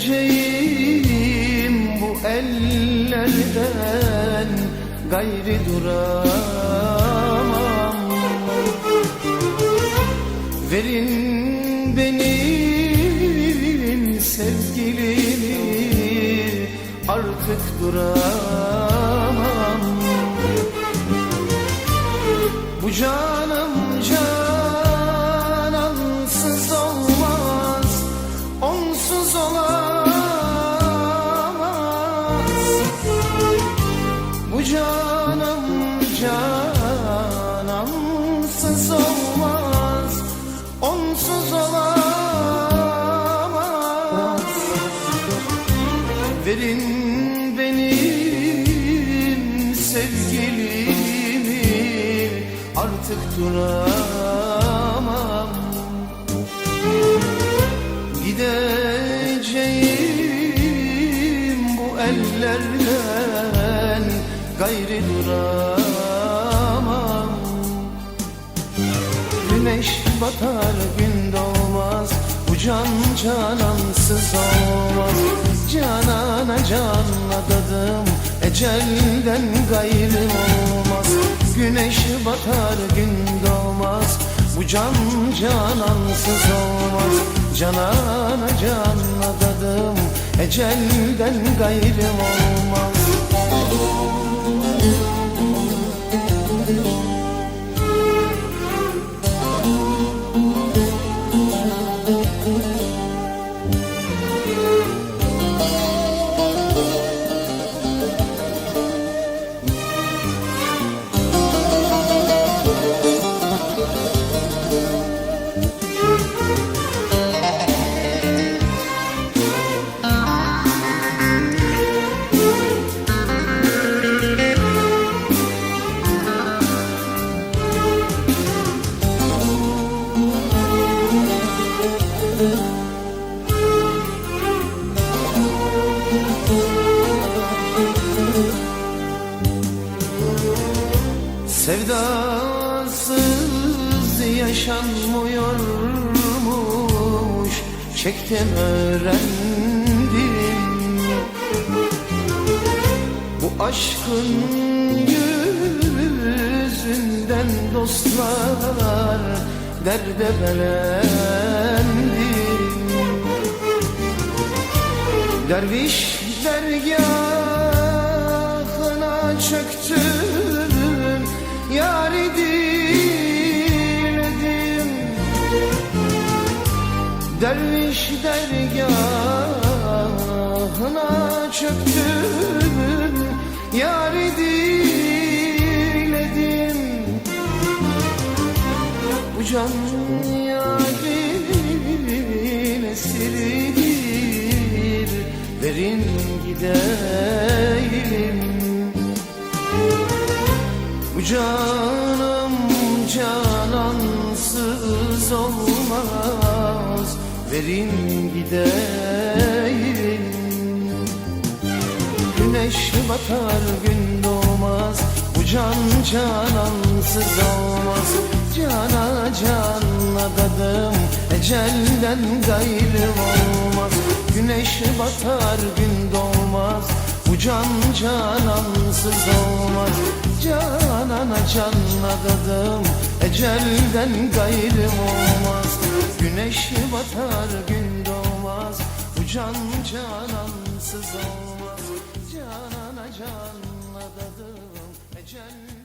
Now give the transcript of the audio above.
Gideceğim bu ellerden gayri duramam. Verin benim sevgilimi artık duramam. Bu canım Verin benim sevgilimi artık duramam. Gideceğim bu ellerden gayri duramam. Güneş batar gün doğmaz Bu can canansız olmaz canla dadım Ecelden gayrı olmaz. Güneş batar gün doğmaz. Bu can canansız olmaz. Canana canla dadım Ecelden gayrı olmaz yaşanmıyormuş. Çektim öğrendim. Bu aşkın yüzünden dostlar Derde belendim Derviş dergahına çöktüm Yâri diledim Derviş dergahına çöktüm Yâri diledim Bu can yarim esiridir Verin gideyim Bu canım canansız olmaz Verin gideyim. Güneş batar gün doğmaz Bu can canansız olmaz. Cana canla dadım Ecelden gayrı olmaz. Güneş batar gün doğmaz Bu can canansız olmaz. Canana canla dadım Ecelden gayrı olmaz Güneş batar gün doğmaz. Bu can canansız olmaz. Canana canla dadım Ecel